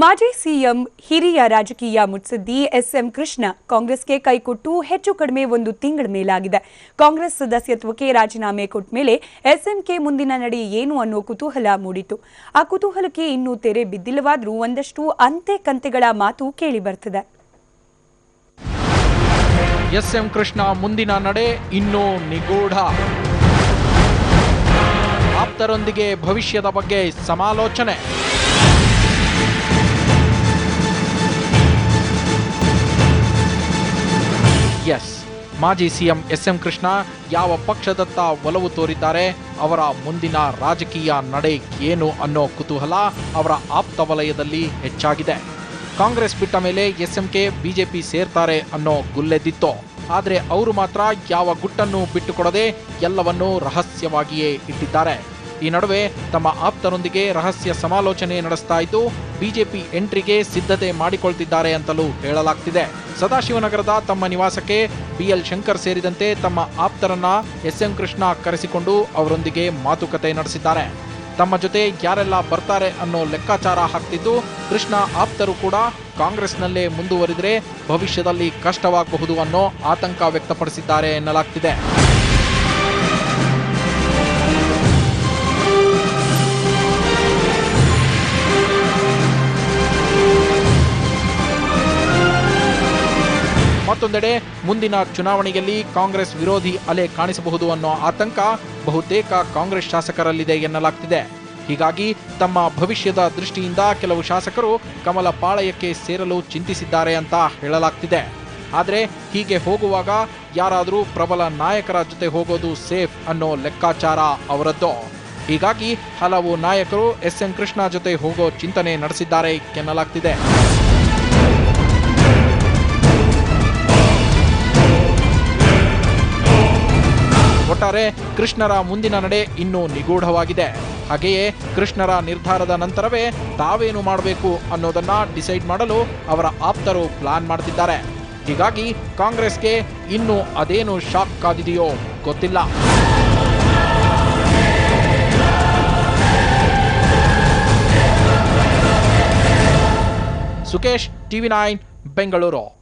ಮಾಜಿ ಸಿಎಂ ಹಿರಿಯ ರಾಜಕೀಯ ಮುತ್ಸದ್ದಿ ಎಸ್ಎಂ ಕೃಷ್ಣ ಕಾಂಗ್ರೆಸ್ಗೆ ಕೈಕೊಟ್ಟು ಹೆಚ್ಚು ಕಡಿಮೆ ಒಂದು ತಿಂಗಳ ಮೇಲಾಗಿದೆ. ಕಾಂಗ್ರೆಸ್ ಸದಸ್ಯತ್ವಕ್ಕೆ ರಾಜೀನಾಮೆ ಕೊಟ್ಟ ಮೇಲೆ ಎಸ್ಎಂಕೆ ಮುಂದಿನ ನಡೆ ಏನು ಅನ್ನೋ ಕುತೂಹಲ ಮೂಡಿತು ಆ ಕುತೂಹಲಕ್ಕೆ ಇನ್ನೂ ತೆರೆ ಬಿದ್ದಿಲ್ಲವಾದರೂ ಒಂದಷ್ಟು ಅಂತೆ ಕಂತೆಗಳ ಮಾತು ಕೇಳಿ ಬರ್ತದೆ. ಎಸ್ ಎಂ ಕೃಷ್ಣ ಮುಂದಿನ ನಡೆ ಇನ್ನೂ ನಿಗೂಢ. ಆಪ್ತರೊಂದಿಗೆ ಭವಿಷ್ಯದ ಬಗ್ಗೆ ಸಮಾಲೋಚನೆ. ಮಾಜಿ ಸಿಎಂ ಎಸ್ ಎಂ ಕೃಷ್ಣ ಯಾವ ಪಕ್ಷದತ್ತ ಒಲವು ತೋರಿದ್ದಾರೆ, ಅವರ ಮುಂದಿನ ರಾಜಕೀಯ ನಡೆ ಏನು ಅನ್ನೋ ಕುತೂಹಲ ಅವರ ಆಪ್ತ ವಲಯದಲ್ಲಿ ಹೆಚ್ಚಾಗಿದೆ. ಕಾಂಗ್ರೆಸ್ ಬಿಟ್ಟ ಮೇಲೆ ಎಸ್ಎಂಕೆ, ಬಿಜೆಪಿ ಸೇರ್ತಾರೆ ಅನ್ನೋ ಗುಲ್ಲೆದ್ದಿತ್ತು. ಆದರೆ ಅವರು ಮಾತ್ರ ಯಾವ ಗುಟ್ಟನ್ನು ಬಿಟ್ಟುಕೊಡದೆ ಎಲ್ಲವನ್ನೂ ರಹಸ್ಯವಾಗಿಯೇ ಇಟ್ಟಿದ್ದಾರೆ. ಈ ನಡುವೆ ತಮ್ಮ ಆಪ್ತರೊಂದಿಗೆ ರಹಸ್ಯ ಸಮಾಲೋಚನೆ ನಡೆಸ್ತಾ ಇದ್ದು, ಬಿಜೆಪಿ ಎಂಟ್ರಿಗೆ ಸಿದ್ಧತೆ ಮಾಡಿಕೊಳ್ತಿದ್ದಾರೆ ಅಂತಲೂ ಹೇಳಲಾಗ್ತಿದೆ. ಸದಾಶಿವನಗರದ ತಮ್ಮ ನಿವಾಸಕ್ಕೆ ಬಿಎಲ್ ಶಂಕರ್ ಸೇರಿದಂತೆ ತಮ್ಮ ಆಪ್ತರನ್ನ ಎಸ್ಎಂ ಕೃಷ್ಣ ಕರೆಸಿಕೊಂಡು ಅವರೊಂದಿಗೆ ಮಾತುಕತೆ ನಡೆಸಿದ್ದಾರೆ. ತಮ್ಮ ಜೊತೆ ಯಾರೆಲ್ಲ ಬರ್ತಾರೆ ಅನ್ನೋ ಲೆಕ್ಕಾಚಾರ ಹಾಕ್ತಿದ್ದು, ಕೃಷ್ಣ ಆಪ್ತರು ಕೂಡ ಕಾಂಗ್ರೆಸ್ನಲ್ಲೇ ಮುಂದುವರಿದರೆ ಭವಿಷ್ಯದಲ್ಲಿ ಕಷ್ಟವಾಗಬಹುದು ಅನ್ನೋ ಆತಂಕ ವ್ಯಕ್ತಪಡಿಸಿದ್ದಾರೆ ಎನ್ನಲಾಗ್ತಿದೆ. ಮತ್ತೊಂದೆಡೆ ಮುಂದಿನ ಚುನಾವಣೆಯಲ್ಲಿ ಕಾಂಗ್ರೆಸ್ ವಿರೋಧಿ ಅಲೆ ಕಾಣಿಸಬಹುದು ಅನ್ನೋ ಆತಂಕ ಬಹುತೇಕ ಕಾಂಗ್ರೆಸ್ ಶಾಸಕರಲ್ಲಿದೆ ಎನ್ನಲಾಗ್ತಿದೆ. ಹೀಗಾಗಿ ತಮ್ಮ ಭವಿಷ್ಯದ ದೃಷ್ಟಿಯಿಂದ ಕೆಲವು ಶಾಸಕರು ಕಮಲ ಪಾಳಯಕ್ಕೆ ಸೇರಲು ಚಿಂತಿಸಿದ್ದಾರೆ ಅಂತ ಹೇಳಲಾಗ್ತಿದೆ. ಆದರೆ ಹೀಗೆ ಹೋಗುವಾಗ ಯಾರಾದರೂ ಪ್ರಬಲ ನಾಯಕರ ಜೊತೆ ಹೋಗೋದು ಸೇಫ್ ಅನ್ನೋ ಲೆಕ್ಕಾಚಾರ ಅವರದ್ದು. ಹೀಗಾಗಿ ಹಲವು ನಾಯಕರು ಎಸ್ ಎಂ ಕೃಷ್ಣ ಜೊತೆ ಹೋಗೋ ಚಿಂತನೆ ನಡೆಸಿದ್ದಾರೆ ಎನ್ನಲಾಗ್ತಿದೆ. ಒಟ್ಟಾರೆ ಕೃಷ್ಣರ ಮುಂದಿನ ನಡೆ ಇನ್ನೂ ನಿಗೂಢವಾಗಿದೆ. ಹಾಗೆಯೇ ಕೃಷ್ಣರ ನಿರ್ಧಾರದ ನಂತರವೇ ತಾವೇನು ಮಾಡಬೇಕು ಅನ್ನೋದನ್ನ ಡಿಸೈಡ್ ಮಾಡಲು ಅವರ ಆಪ್ತರು ಪ್ಲಾನ್ ಮಾಡ್ತಿದ್ದಾರೆ. ಹೀಗಾಗಿ ಕಾಂಗ್ರೆಸ್ಗೆ ಇನ್ನೂ ಅದೇನು ಶಾಕ್ ಕಾದಿದೆಯೋ ಗೊತ್ತಿಲ್ಲ. Sukesh, TV nine, Bengaluru.